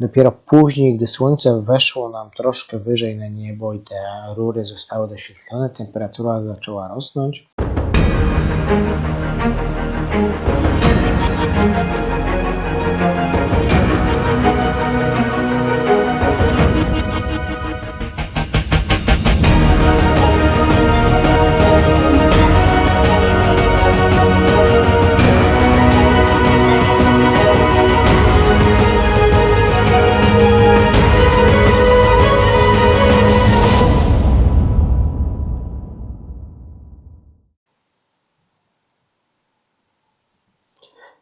Dopiero później, gdy słońce weszło nam troszkę wyżej na niebo i te rury zostały doświetlone, temperatura zaczęła rosnąć.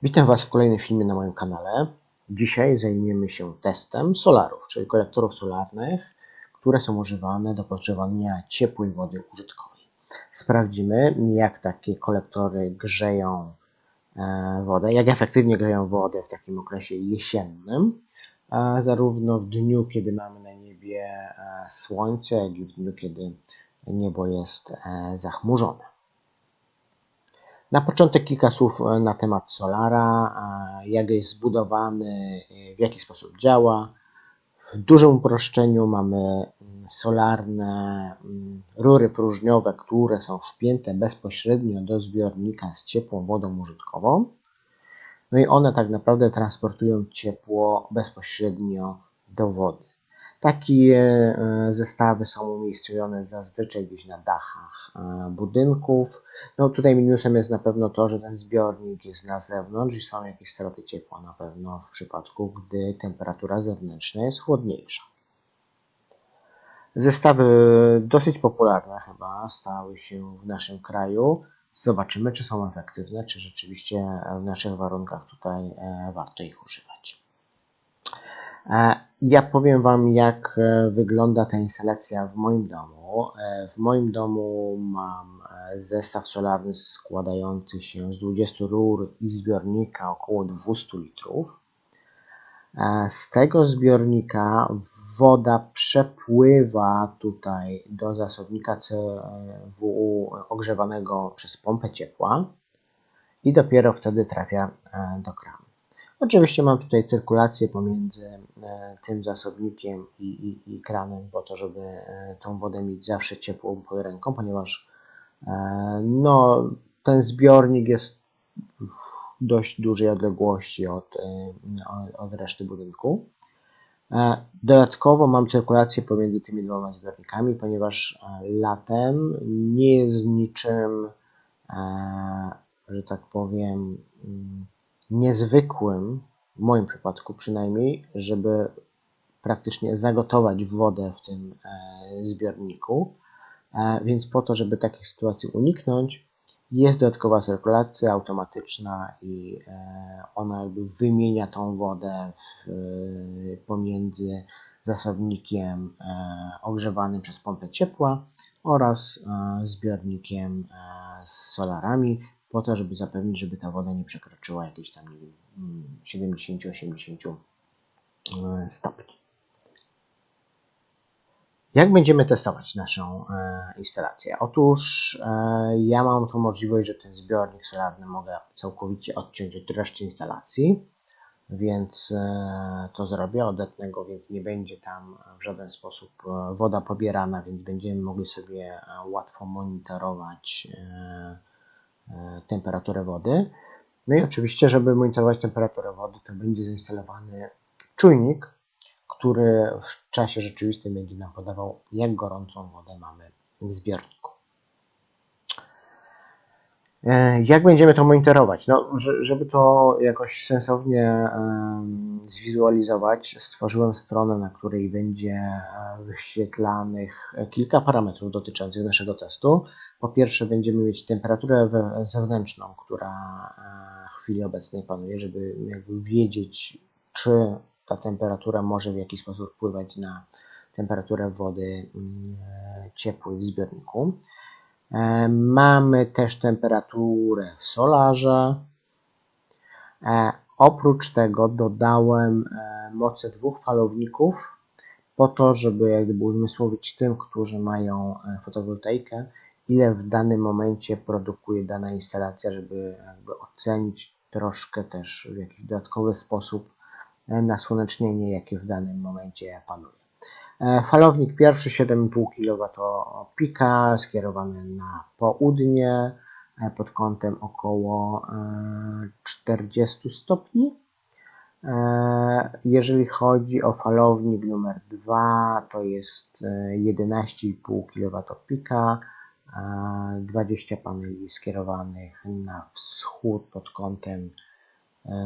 Witam Was w kolejnym filmie na moim kanale. Dzisiaj zajmiemy się testem solarów, czyli kolektorów solarnych, które są używane do podgrzewania ciepłej wody użytkowej. Sprawdzimy, jak takie kolektory grzeją e, wodę, jak efektywnie grzeją wodę w takim okresie jesiennym, a zarówno w dniu, kiedy mamy na niebie e, słońce, jak i w dniu, kiedy niebo jest e, zachmurzone. Na początek kilka słów e, na temat Solara, jak jest zbudowany, e, w jaki sposób działa. W dużym uproszczeniu mamy mm, solarne mm, rury próżniowe, które są wpięte bezpośrednio do zbiornika z ciepłą wodą użytkową. No i one tak naprawdę transportują ciepło bezpośrednio do wody. Takie e, zestawy są umiejscowione zazwyczaj gdzieś na dachach e, budynków. No tutaj minusem jest na pewno to, że ten zbiornik jest na zewnątrz i są jakieś straty ciepła na pewno w przypadku, gdy temperatura zewnętrzna jest chłodniejsza. Zestawy dosyć popularne chyba stały się w naszym kraju. Zobaczymy, czy są efektywne, czy rzeczywiście w naszych warunkach tutaj e, warto ich używać. Ja powiem Wam, jak e, wygląda ta instalacja w moim domu. E, W moim domu mam e, zestaw solarny składający się z 20 rur i zbiornika około 200 litrów. Z tego zbiornika woda przepływa tutaj do zasobnika CW ogrzewanego przez pompę ciepła i dopiero wtedy trafia do kranu. Oczywiście mam tutaj cyrkulację pomiędzy e, tym zasobnikiem i, i, i kranem, po to, żeby e, tą wodę mieć zawsze ciepłą pod ręką, ponieważ e, no, ten zbiornik jest w dość dużej odległości od, od- reszty budynku. Dodatkowo mam cyrkulację pomiędzy tymi dwoma zbiornikami, ponieważ latem nie jest niczym, że tak powiem, mm, niezwykłym, w moim przypadku przynajmniej, żeby praktycznie zagotować wodę w tym e, zbiorniku. E, Więc po to, żeby takich sytuacji uniknąć, jest dodatkowa cyrkulacja automatyczna i e, ona jakby wymienia tą wodę w, pomiędzy zasobnikiem ogrzewanym przez pompę ciepła oraz zbiornikiem z solarami, po to, żeby zapewnić, żeby ta woda nie przekroczyła jakichś tam nie wiem, mm, 70-80 e, stopni. Jak będziemy testować naszą e, instalację? Otóż e, ja mam tą możliwość, że ten zbiornik solarny mogę całkowicie odciąć od reszty instalacji, więc to zrobię. Odetnę go, więc nie będzie tam w żaden sposób woda pobierana, więc będziemy mogli sobie łatwo monitorować temperaturę wody. No i oczywiście, żeby monitorować temperaturę wody, to będzie zainstalowany czujnik, który w czasie rzeczywistym będzie nam podawał, jak gorącą wodę mamy w zbiorniku. E, Jak będziemy to monitorować? No, że- żeby to jakoś sensownie em, zwizualizować, stworzyłem stronę, na której będzie e, wyświetlanych kilka parametrów dotyczących naszego testu. Po pierwsze, będziemy mieć temperaturę zewnętrzną, która e, w chwili obecnej panuje, żeby jakby wiedzieć, czy ta temperatura może w jakiś sposób wpływać na temperaturę wody mm, e, ciepłej w zbiorniku. E, Mamy też temperaturę w solarze. E, Oprócz tego dodałem e, moce dwóch falowników po to, żeby jak gdyby uzmysłowić tym, którzy mają fotowoltaikę, ile w danym momencie produkuje dana instalacja, żeby jakby ocenić troszkę też w jakiś dodatkowy sposób nasłonecznienie, jakie w danym momencie panuje. E, Falownik pierwszy 7,5 kW pika skierowany na południe e, pod kątem około e, 40 stopni. E, Jeżeli chodzi o falownik numer 2, to jest e, 11,5 kW e, 20 paneli skierowanych na wschód pod kątem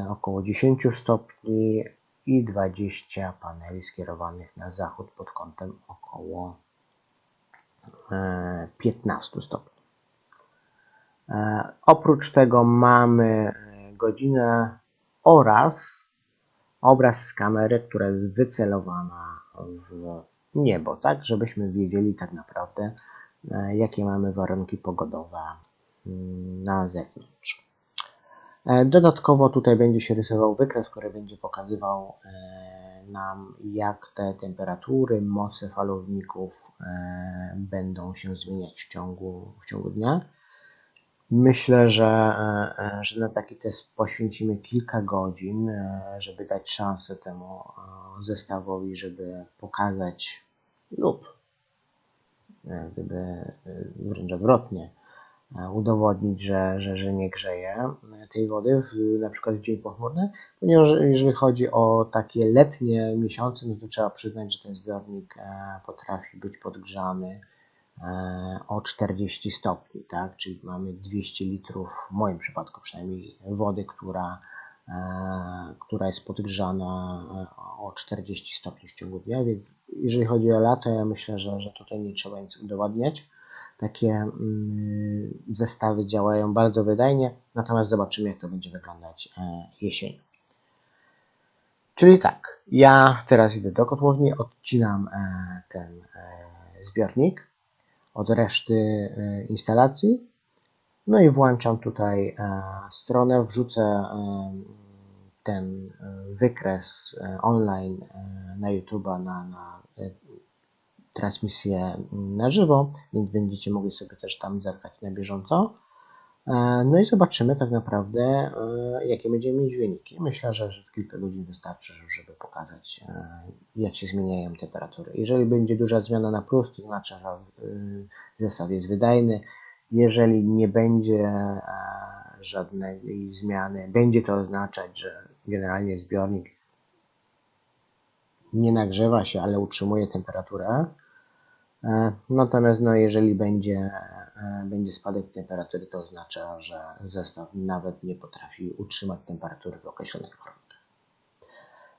około 10 stopni i 20 paneli skierowanych na zachód pod kątem około e, 15 stopni. E, Oprócz tego mamy e, godzinę oraz obraz z kamery, która jest wycelowana w niebo, tak, żebyśmy wiedzieli tak naprawdę, e, jakie mamy warunki pogodowe mm, na zewnątrz. E, Dodatkowo tutaj będzie się rysował wykres, który będzie pokazywał e, nam, jak te temperatury, moce falowników e, będą się zmieniać w ciągu, w ciągu dnia. Myślę, że, że na taki test poświęcimy kilka godzin, żeby dać szansę temu zestawowi, żeby pokazać lub gdyby wręcz odwrotnie, udowodnić, że, że, że nie grzeje e, tej wody, w, na przykład w dzień pochmurny, ponieważ jeżeli chodzi o takie letnie miesiące, no to trzeba przyznać, że ten zbiornik e, potrafi być podgrzany e, o 40 stopni, tak? Czyli mamy 200 litrów, w moim przypadku przynajmniej, wody, która, e, która jest podgrzana e, o 40 stopni w ciągu dnia, więc jeżeli chodzi o lato, ja myślę, że, że tutaj nie trzeba nic udowadniać. Takie mm, zestawy działają bardzo wydajnie, natomiast zobaczymy, jak to będzie wyglądać e, jesienią. Czyli tak, ja teraz idę do kotłowni, odcinam e, ten e, zbiornik od reszty instalacji. No i włączam tutaj stronę, wrzucę ten wykres online na YouTube'a na, na transmisję na żywo, więc będziecie mogli sobie też tam zerkać na bieżąco. E, No i zobaczymy tak naprawdę, e, jakie będziemy mieć wyniki. Myślę, że, że kilka godzin wystarczy, żeby pokazać, e, jak się zmieniają temperatury. Jeżeli będzie duża zmiana na plus, to znaczy, że zestaw jest wydajny. Jeżeli nie będzie żadnej zmiany, będzie to oznaczać, że generalnie zbiornik nie nagrzewa się, ale utrzymuje temperaturę. E, Natomiast no, jeżeli będzie, e, będzie spadek temperatury, to oznacza, że zestaw nawet nie potrafi utrzymać temperatury w określonych warunkach.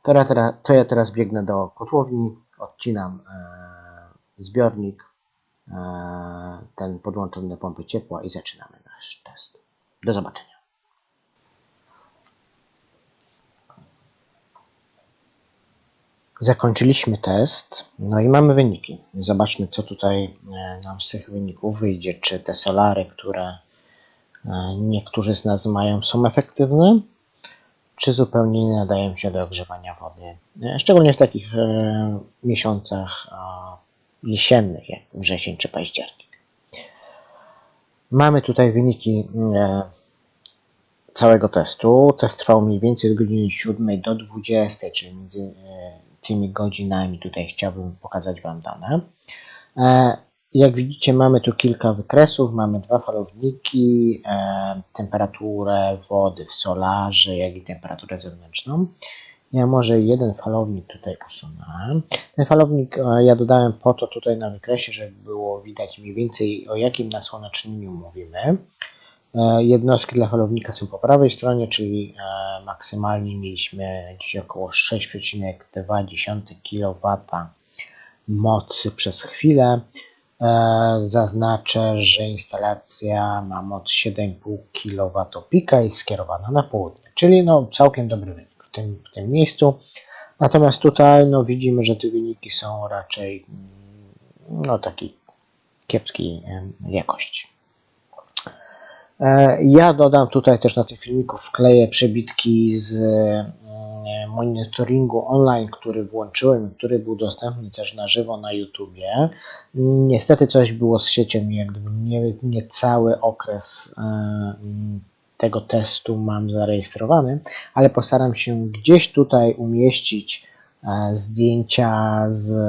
Teraz, to ja teraz biegnę do kotłowni, odcinam e, zbiornik, ten podłączony do pompy ciepła i zaczynamy nasz test. Do zobaczenia. Zakończyliśmy test, no i mamy wyniki. Zobaczmy, co tutaj e, nam z tych wyników wyjdzie. Czy te solary, które e, niektórzy z nas mają, są efektywne, czy zupełnie nie nadają się do ogrzewania wody. E, Szczególnie w takich miesiącach jesiennych, jak wrzesień czy październik. Mamy tutaj wyniki całego testu. Test trwał mniej więcej od godziny 7 do 20, czyli między tymi godzinami tutaj chciałbym pokazać Wam dane. E, Jak widzicie, mamy tu kilka wykresów. Mamy dwa falowniki, e, temperaturę wody w solarze, jak i temperaturę zewnętrzną. Ja może jeden falownik tutaj usunę. Ten falownik e, ja dodałem po to tutaj na wykresie, żeby było widać mniej więcej o jakim nasłonecznieniu mówimy. E, Jednostki dla falownika są po prawej stronie, czyli e, maksymalnie mieliśmy gdzieś około 6,2 kW mocy przez chwilę. E, Zaznaczę, że instalacja ma moc 7,5 kW pika i jest skierowana na południe, czyli no całkiem dobry wynik w tym, w tym miejscu. Natomiast tutaj no, widzimy, że te wyniki są raczej mm, no, takiej kiepskiej jakości. E, Ja dodam tutaj też na tych filmików wkleję przebitki z mm, monitoringu online, który włączyłem, który był dostępny też na żywo na YouTubie. Niestety coś było z siecią jak gdyby nie, nie cały okres e, mm, tego testu mam zarejestrowany, ale postaram się gdzieś tutaj umieścić e, zdjęcia z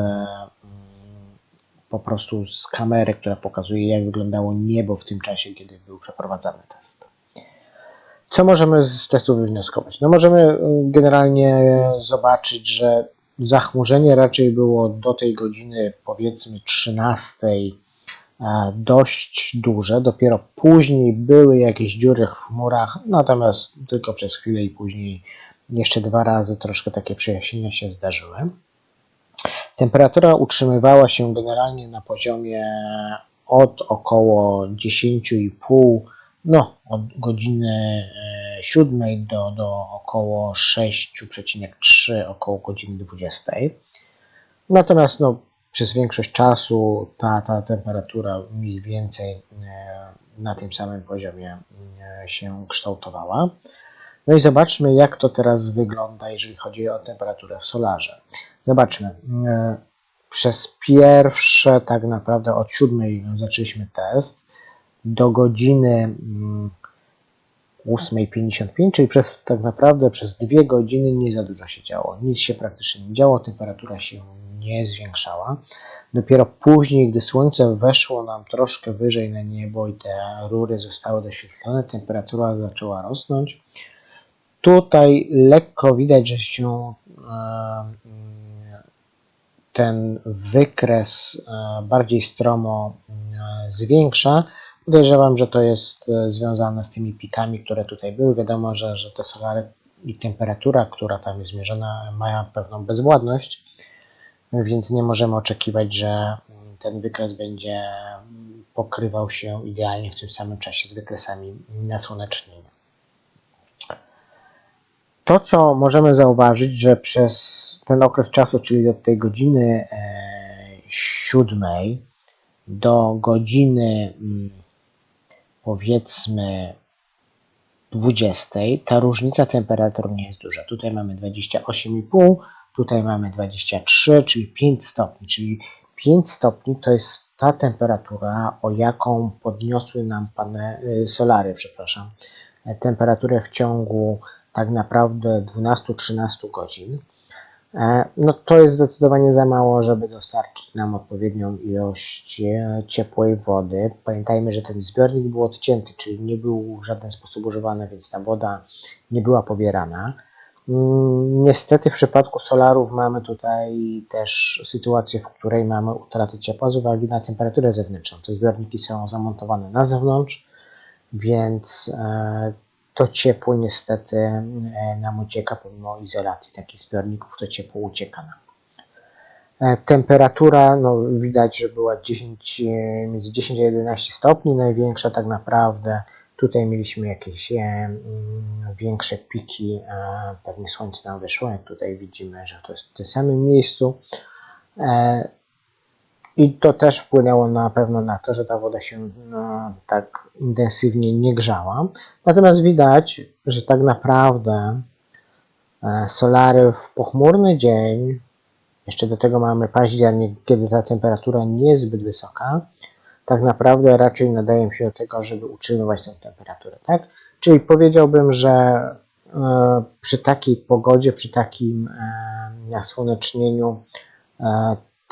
po prostu z kamery, która pokazuje, jak wyglądało niebo w tym czasie, kiedy był przeprowadzany test. Co możemy z testu wywnioskować? No możemy y, generalnie zobaczyć, że zachmurzenie raczej było do tej godziny, powiedzmy 13, e, dość duże. Dopiero później były jakieś dziury w chmurach, natomiast tylko przez chwilę i później jeszcze dwa razy troszkę takie przejaśnienia się zdarzyły. Temperatura utrzymywała się generalnie na poziomie od około 10,5 no, od godziny 7 do, do około 6,3, około godziny 20. Natomiast no, przez większość czasu ta, ta temperatura mniej więcej e, na tym samym poziomie e, się kształtowała. No i zobaczmy, jak to teraz wygląda, jeżeli chodzi o temperaturę w solarze. Zobaczmy. E, przez pierwsze, tak naprawdę od 7 zaczęliśmy test do godziny 8.55, mm, czyli przez tak naprawdę przez dwie godziny nie za dużo się działo. Nic się praktycznie nie działo, temperatura się nie zwiększała. Dopiero później, gdy słońce weszło nam troszkę wyżej na niebo i te rury zostały doświetlone, temperatura zaczęła rosnąć. Tutaj lekko widać, że się e, ten wykres e, bardziej stromo e, zwiększa, Podejrzewam, że to jest związane z tymi pikami, które tutaj były. Wiadomo, że, że te solary i temperatura, która tam jest zmierzona, mają pewną bezwładność, więc nie możemy oczekiwać, że ten wykres będzie pokrywał się idealnie w tym samym czasie z wykresami nasłonecznymi. To, co możemy zauważyć, że przez ten okres czasu, czyli od tej godziny e, siódmej do godziny mm, powiedzmy 20, ta różnica temperatur nie jest duża. Tutaj mamy 28,5, tutaj mamy 23, czyli 5 stopni, czyli 5 stopni to jest ta temperatura, o jaką podniosły nam pane, y, solary, przepraszam, temperaturę w ciągu tak naprawdę 12-13 godzin. E, no to jest zdecydowanie za mało, żeby dostarczyć nam odpowiednią ilość e, ciepłej wody. Pamiętajmy, że ten zbiornik był odcięty, czyli nie był w żaden sposób używany, więc ta woda nie była pobierana. Mm, niestety w przypadku solarów mamy tutaj też sytuację, w której mamy utratę ciepła z uwagi na temperaturę zewnętrzną. Te zbiorniki są zamontowane na zewnątrz, więc e, to ciepło niestety e, nam ucieka, pomimo izolacji takich zbiorników, to ciepło ucieka nam. E, temperatura, no widać, że była 10, e, między 10 a 11 stopni, największa tak naprawdę. Tutaj mieliśmy jakieś większe piki, pewnie słońce nam wyszło, jak tutaj widzimy, że to jest w tym samym miejscu. I to też wpłynęło na pewno na to, że ta woda się no, tak intensywnie nie grzała. Natomiast widać, że tak naprawdę e, solary w pochmurny dzień, jeszcze do tego mamy październik, kiedy ta temperatura nie jest zbyt wysoka, tak naprawdę raczej nadają się do tego, żeby utrzymywać tę temperaturę. Tak? Czyli powiedziałbym, że e, przy takiej pogodzie, przy takim e, nasłonecznieniu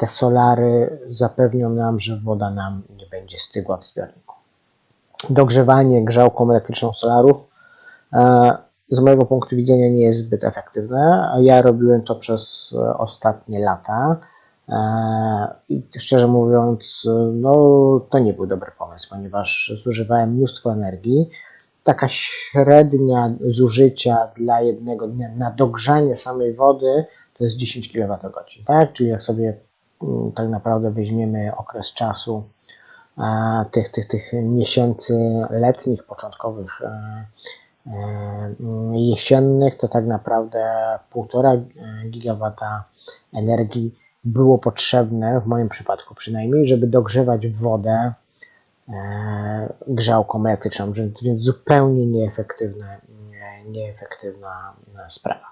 te solary zapewnią nam, że woda nam nie będzie stygła w zbiorniku. Dogrzewanie grzałką elektryczną solarów e, z mojego punktu widzenia nie jest zbyt efektywne. Ja robiłem to przez ostatnie lata e, i szczerze mówiąc, no, to nie był dobry pomysł, ponieważ zużywałem mnóstwo energii. Taka średnia zużycia dla jednego dnia na dogrzanie samej wody to jest 10 kWh, tak? Czyli jak sobie tak naprawdę weźmiemy okres czasu tych, tych, tych miesięcy letnich, początkowych, e, e, jesiennych, to tak naprawdę 1,5 gigawata energii było potrzebne, w moim przypadku przynajmniej, żeby dogrzewać wodę e, grzałką elektryczną, więc zupełnie nieefektywne, nieefektywna sprawa.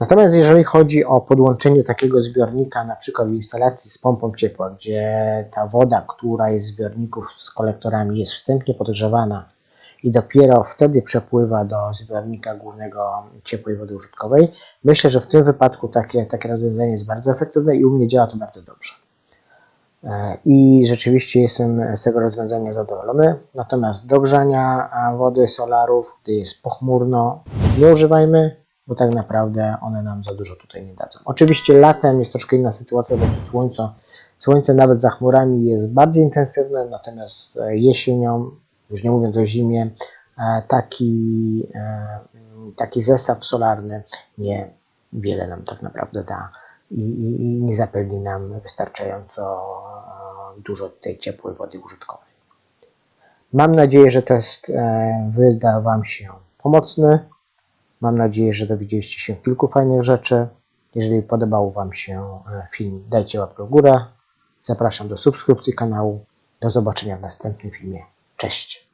Natomiast jeżeli chodzi o podłączenie takiego zbiornika, na przykład w instalacji z pompą ciepła, gdzie ta woda, która jest z zbiorników z kolektorami, jest wstępnie podgrzewana i dopiero wtedy przepływa do zbiornika głównego ciepłej wody użytkowej. Myślę, że w tym wypadku takie, takie rozwiązanie jest bardzo efektywne i u mnie działa to bardzo dobrze. E, I rzeczywiście jestem z tego rozwiązania zadowolony. Natomiast do grzania wody solarów, gdy jest pochmurno, nie używajmy, bo tak naprawdę one nam za dużo tutaj nie dadzą. Oczywiście latem jest troszkę inna sytuacja, bo słońce, słońce nawet za chmurami jest bardziej intensywne, natomiast e, jesienią, już nie mówiąc o zimie, e, taki, e, taki zestaw solarny nie wiele nam tak naprawdę da i, i, i nie zapewni nam wystarczająco dużo tej ciepłej wody użytkowej. Mam nadzieję, że test wyda Wam się pomocny. Mam nadzieję, że dowiedzieliście się kilku fajnych rzeczy. Jeżeli podobał Wam się e, film, dajcie łapkę w górę. Zapraszam do subskrypcji kanału. Do zobaczenia w następnym filmie. Cześć!